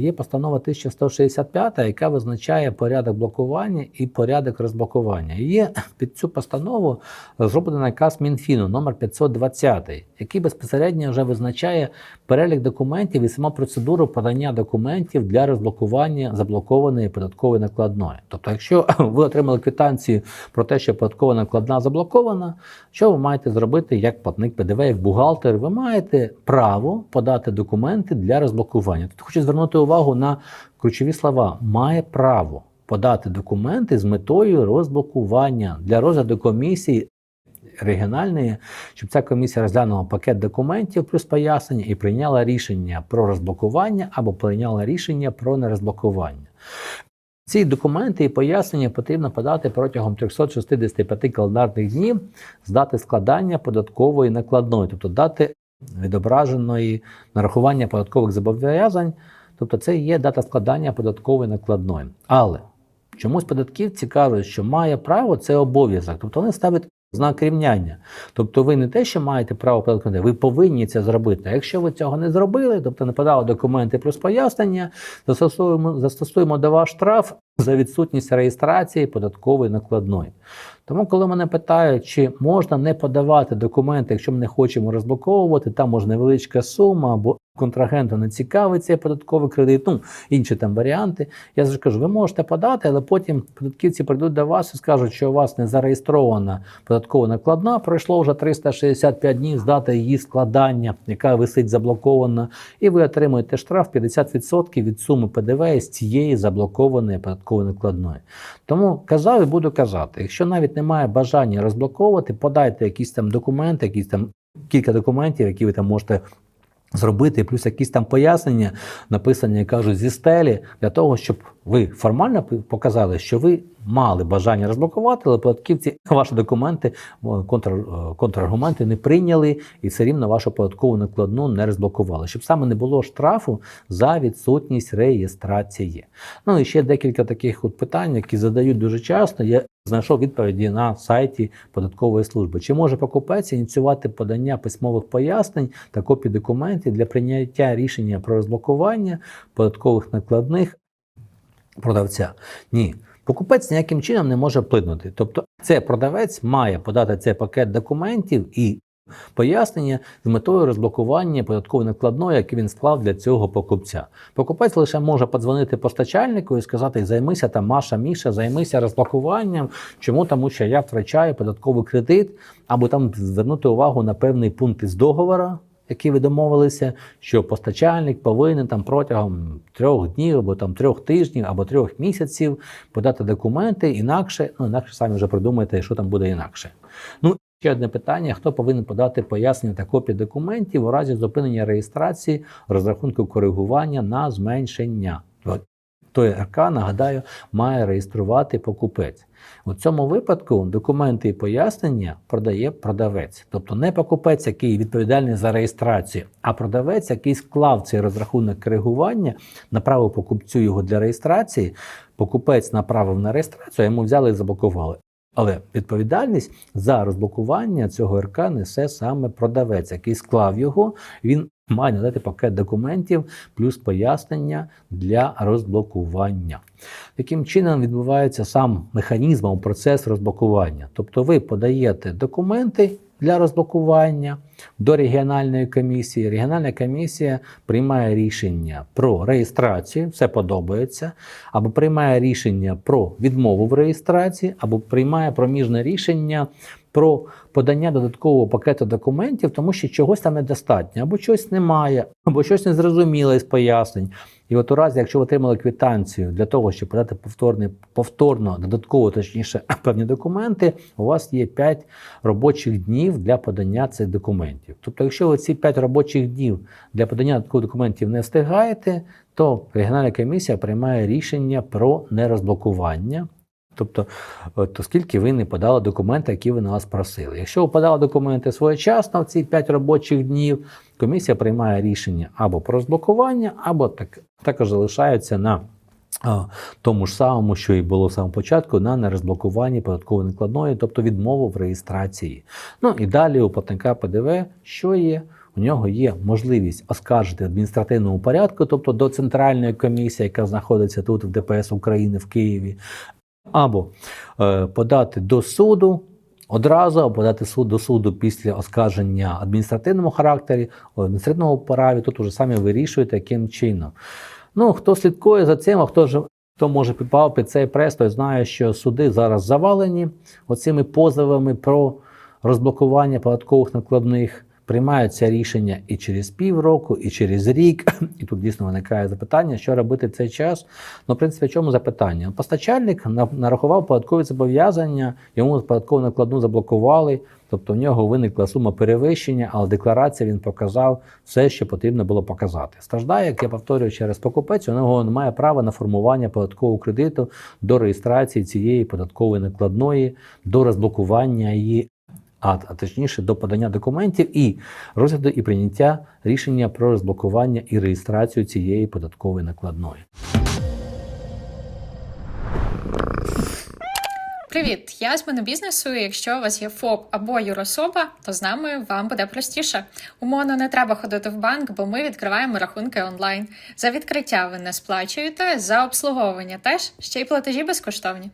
є постанова 1165, яка визначає порядок блокування і порядок розблокування. І є під цю постанову зроблений наказ Мінфіну номер 520, який безпосередньо вже визначає перелік документів і сама процедуру подання документів для розблокування заблокованої податкової накладної. Тобто, якщо ви отримали квитанцію про те, що податкова накладна заблокована, що ви маєте зробити як платник ПДВ, як бухгалтер? Ви маєте право подати документи для розблокування. Тут хочу звернути увагу на ключові слова: має право подати документи з метою розблокування для розгляду комісії регіональної, щоб ця комісія розглянула пакет документів плюс пояснення і прийняла рішення про розблокування або прийняла рішення про нерозблокування. Ці документи і пояснення потрібно подати протягом 365 календарних днів з дати складання податкової накладної, тобто дати відображеної нарахування податкових зобов'язань, тобто це є дата складання податкової накладної. Але чомусь податківці кажуть, що має право це обов'язок, тобто вони ставлять знак рівняння. Тобто ви не те, що маєте право податкувати, ви повинні це зробити. А якщо ви цього не зробили, тобто не подали документи плюс пояснення, застосуємо, застосуємо до вас штраф за відсутність реєстрації податкової накладної. Тому, коли мене питають, чи можна не подавати документи, якщо ми не хочемо розблоковувати, там може невеличка сума або контрагенту не цікавий цей податковий кредит, ну інші там варіанти. Я завжди кажу, ви можете подати, але потім податківці прийдуть до вас і скажуть, що у вас не зареєстрована податкова накладна, пройшло вже 365 днів з дати її складання, яка висить заблокована, і ви отримуєте штраф 50% від суми ПДВ з цієї заблокованої податкової накладної. Тому казав і буду казати, якщо навіть немає бажання розблоковувати, подайте якісь там документи, якісь там кілька документів, які ви там можете. Зробити плюс якісь там пояснення, написані, як кажуть, зі стелі, для того, щоб ви формально показали, що ви мали бажання розблокувати, але податківці ваші документи, контр, контраргументи не прийняли і все рівно вашу податкову накладну не розблокували, щоб саме не було штрафу за відсутність реєстрації. Ну і ще декілька таких от питань, які задають дуже часто. Я знайшов відповіді на сайті податкової служби. Чи може покупець ініціювати подання письмових пояснень та копій документів для прийняття рішення про розблокування податкових накладних продавця? Ні. Покупець ніяким чином не може вплинути. Тобто, це продавець має подати цей пакет документів і пояснення з метою розблокування податкової накладної, яку він склав для цього покупця. Покупець лише може подзвонити постачальнику і сказати: займися там, Маша, Міша, займися розблокуванням. Чому? Тому що я втрачаю податковий кредит, або там звернути увагу на певний пункт із договора. Які ви домовилися, що постачальник повинен там протягом трьох днів, або там трьох тижнів, або трьох місяців подати документи, інакше, ну інакше самі вже придумаєте, що там буде інакше. Ну ще одне питання: хто повинен подати пояснення та копії документів у разі зупинення реєстрації розрахунку коригування на зменшення? Той РК, нагадаю, має реєструвати покупець. У цьому випадку документи і пояснення продає продавець, тобто не покупець, який відповідальний за реєстрацію, а продавець, який склав цей розрахунок коригування, направив покупцю його для реєстрації. Покупець направив на реєстрацію, а йому взяли і заблокували. Але відповідальність за розблокування цього РК несе саме продавець, який склав його. Він має надати пакет документів плюс пояснення для розблокування. Таким чином відбувається сам механізм процес розблокування. Тобто ви подаєте документи для розблокування до регіональної комісії. Регіональна комісія приймає рішення про реєстрацію, все подобається, або приймає рішення про відмову в реєстрації, або приймає проміжне рішення про подання додаткового пакету документів, тому що чогось там недостатньо, або щось немає, або щось незрозуміле з пояснень. І от у разі, якщо ви отримали квитанцію для того, щоб подати повторний, повторно, додатково, точніше, певні документи, у вас є 5 робочих днів для подання цих документів. Тобто, якщо ви ці 5 робочих днів для подання додаткових документів не встигаєте, то регіональна комісія приймає рішення про нерозблокування. Тобто, от, оскільки ви не подали документи, які ви на вас просили. Якщо ви подали документи своєчасно в ці 5 робочих днів, комісія приймає рішення або про розблокування, або так, також залишається на тому ж самому, що і було в самому початку, на нерозблокуванні податкової накладної, тобто відмову в реєстрації. Ну і далі у платника ПДВ, що є? у нього є можливість оскаржити в адміністративному порядку, тобто до центральної комісії, яка знаходиться тут в ДПС України в Києві, або е, подати до суду одразу, або подати суд до суду після оскарження адміністративному характері, адміністративному праві. Тут уже самі вирішуєте, яким чином. Ну, хто слідкує за цим, а хто ж хто може підпав під цей прес, той знає, що суди зараз завалені оцими позовами про розблокування податкових накладних. Приймаються рішення і через півроку, і через рік. І тут дійсно виникає запитання, що робити цей час. Ну, в принципі, в чому запитання? Постачальник на- нарахував податкові зобов'язання, йому податкову накладну заблокували, тобто в нього виникла сума перевищення, але декларація він показав все, що потрібно було показати. Страждає, як я повторюю, через покупець, у нього немає права на формування податкового кредиту до реєстрації цієї податкової накладної, до розблокування її а, а точніше до подання документів і розгляду і прийняття рішення про розблокування і реєстрацію цієї податкової накладної. Привіт, я з монобізнесу. і Якщо у вас є ФОП або юрособа, то з нами вам буде простіше. Умовно не треба ходити в банк, бо ми відкриваємо рахунки онлайн. За відкриття ви не сплачуєте, за обслуговування теж ще й платежі безкоштовні.